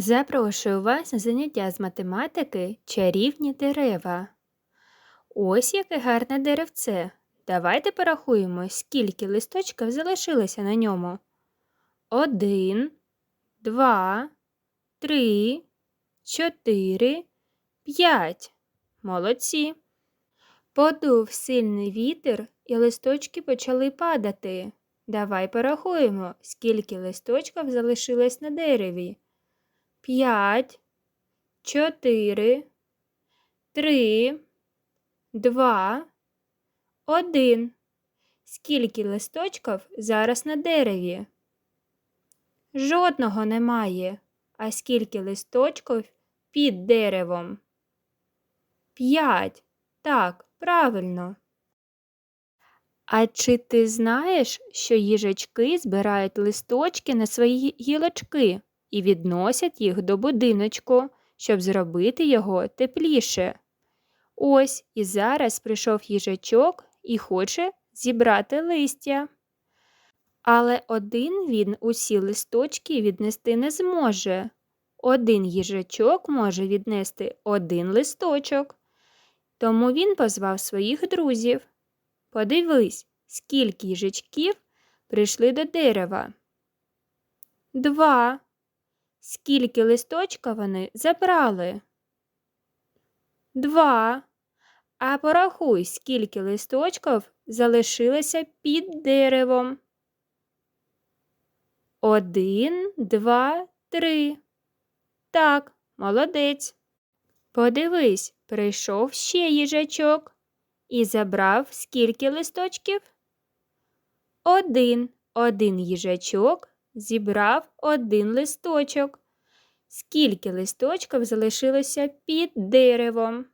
Запрошую вас на заняття з математики чарівні дерева. Ось яке гарне деревце. Давайте порахуємо, скільки листочків залишилося на ньому. Один, два, три, чотири, п'ять. Молодці. Подув сильний вітер, і листочки почали падати. Давай порахуємо, скільки листочків залишилось на дереві. П'ять, чотири, три, два, один. Скільки листочків зараз на дереві? Жодного немає. А скільки листочків під деревом? П'ять. Так, правильно. А чи ти знаєш, що їжачки збирають листочки на свої гілочки і відносять їх до будиночку, щоб зробити його тепліше? Ось і зараз прийшов їжачок і хоче зібрати листя. Але один він усі листочки віднести не зможе. Один їжачок може віднести один листочок. Тому він позвав своїх друзів. Подивись, скільки їжачків прийшли до дерева. Два. Скільки листочка вони забрали? Два. А порахуй, скільки листочків залишилося під деревом. Один, два, три. Так, молодець. Подивись, прийшов ще їжачок і забрав скільки листочків? Один. Один їжачок зібрав один листочок. Скільки листочків залишилося під деревом?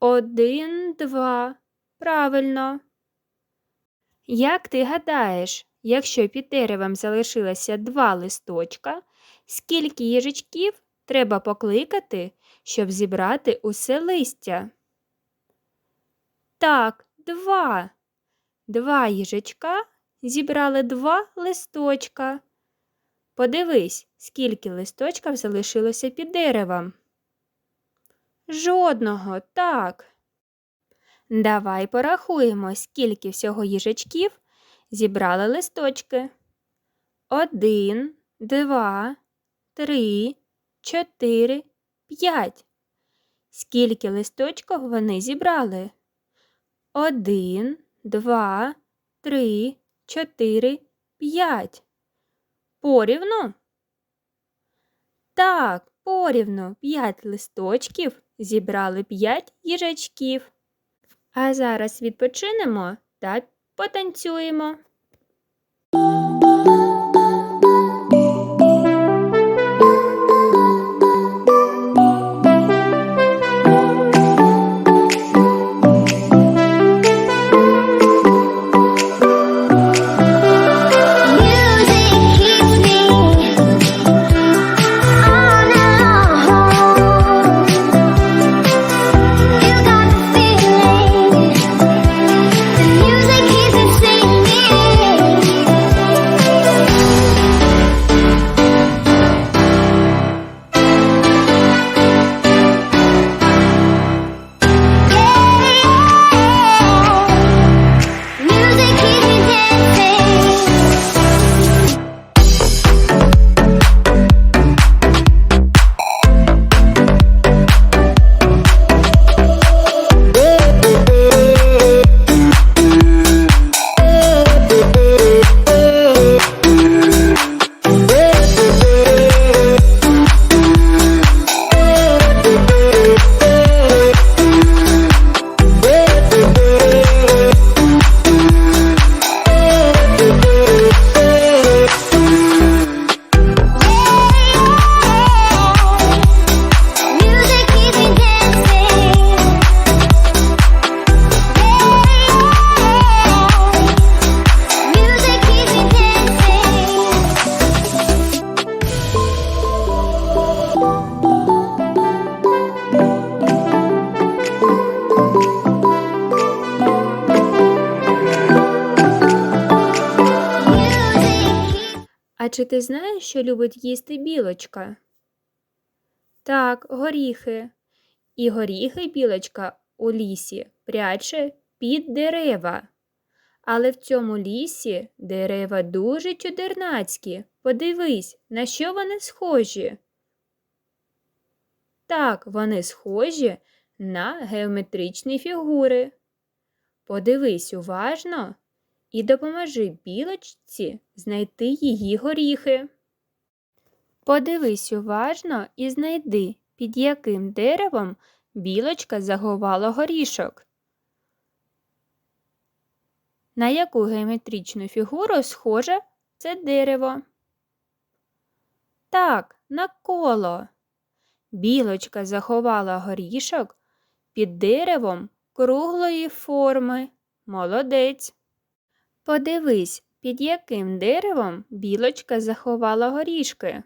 Один, два. Правильно. Як ти гадаєш, якщо під деревом залишилося два листочка, скільки їжачків треба покликати, щоб зібрати усе листя? Так, два. Два їжачка зібрали два листочка. Подивись, скільки листочків залишилося під деревом. Жодного, так. Давай порахуємо, скільки всього їжачків зібрали листочки. Один, два, три, чотири, п'ять. Скільки листочків вони зібрали? Один, два, три, чотири, п'ять. Порівну? Так, порівну п'ять листочків зібрали п'ять їжачків. А зараз відпочинемо та потанцюємо. Чи ти знаєш, що любить їсти білочка? Так, горіхи. І горіхи білочка у лісі пряче під дерева. Але в цьому лісі дерева дуже чудернацькі. Подивись, на що вони схожі. Так, вони схожі на геометричні фігури. Подивись уважно і допоможи білочці знайти її горіхи. Подивись уважно і знайди, під яким деревом білочка заховала горішок. На яку геометричну фігуру схоже це дерево? Так, на коло. Білочка заховала горішок під деревом круглої форми. Молодець. Подивись, під яким деревом білочка заховала горішки.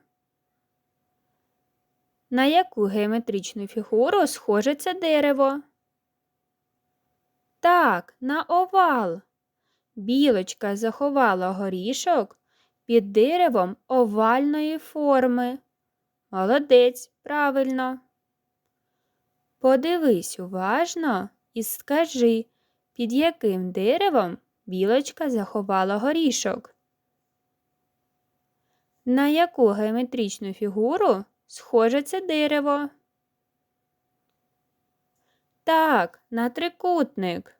На яку геометричну фігуру схоже це дерево? Так, на овал. Білочка заховала горішок під деревом овальної форми. Молодець, правильно. Подивись уважно і скажи, під яким деревом білочка заховала горішок. На яку геометричну фігуру схоже це дерево? Так, на трикутник.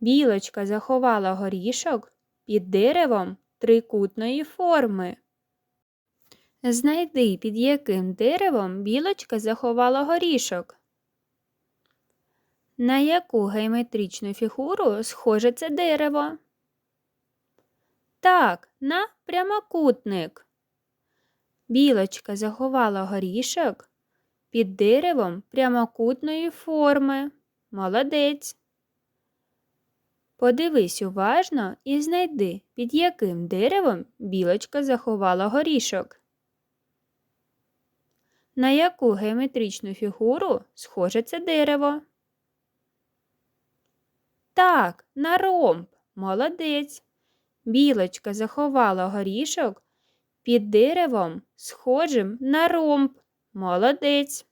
Білочка заховала горішок під деревом трикутної форми. Знайди, під яким деревом білочка заховала горішок. На яку геометричну фігуру схоже це дерево? Так, на прямокутник. Білочка заховала горішок під деревом прямокутної форми. Молодець. Подивись уважно і знайди, під яким деревом білочка заховала горішок. На яку геометричну фігуру схоже це дерево? Так, на ромб. Молодець. Білочка заховала горішок під деревом, схожим на ромб. Молодець.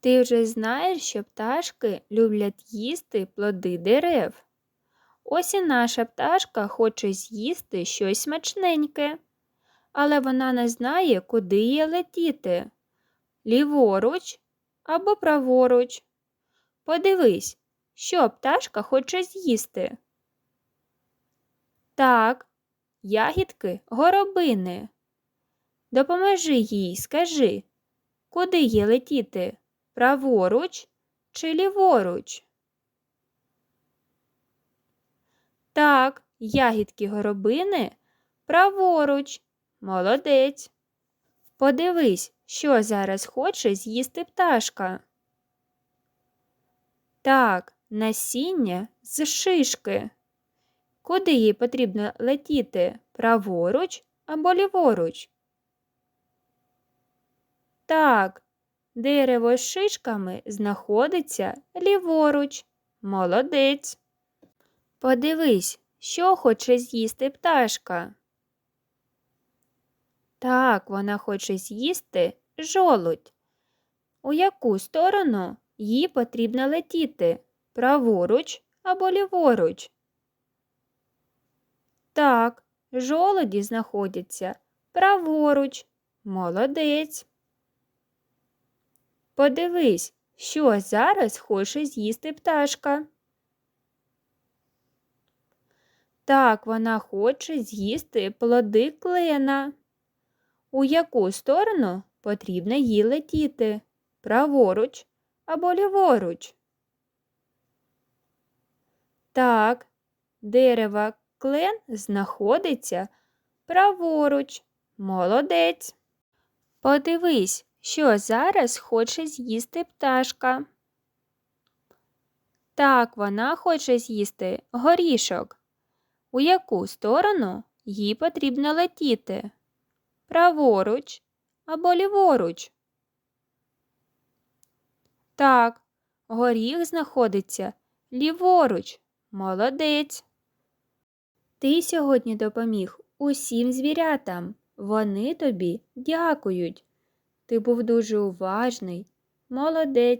Ти вже знаєш, що пташки люблять їсти плоди дерев. Ось і наша пташка хоче з'їсти щось смачненьке, але вона не знає, куди їй летіти ліворуч або праворуч. Подивись, що пташка хоче з'їсти. Так, ягідки горобини. Допоможи їй, скажи, куди їй летіти? Праворуч чи ліворуч? Так, ягідки горобини праворуч. Молодець. Подивись, що зараз хоче з'їсти пташка. Так, насіння з шишки. Куди їй потрібно летіти? Праворуч або ліворуч? Так, дерево з шишками знаходиться ліворуч. Молодець. Подивись, що хоче з'їсти пташка. Так, вона хоче з'їсти жолудь. У яку сторону їй потрібно летіти? Праворуч або ліворуч? Так, жолуді знаходяться праворуч. Молодець. Подивись, що зараз хоче з'їсти пташка. Так, вона хоче з'їсти плоди клена. У яку сторону потрібно їй летіти? Праворуч або ліворуч? Так, дерево клен знаходиться праворуч. Молодець. Подивись, що зараз хоче з'їсти пташка. Так, вона хоче з'їсти горішок. У яку сторону їй потрібно летіти? Праворуч або ліворуч? Так, горіх знаходиться ліворуч. Молодець. Ти сьогодні допоміг усім звірятам. Вони тобі дякують. Ти був дуже уважний. Молодець.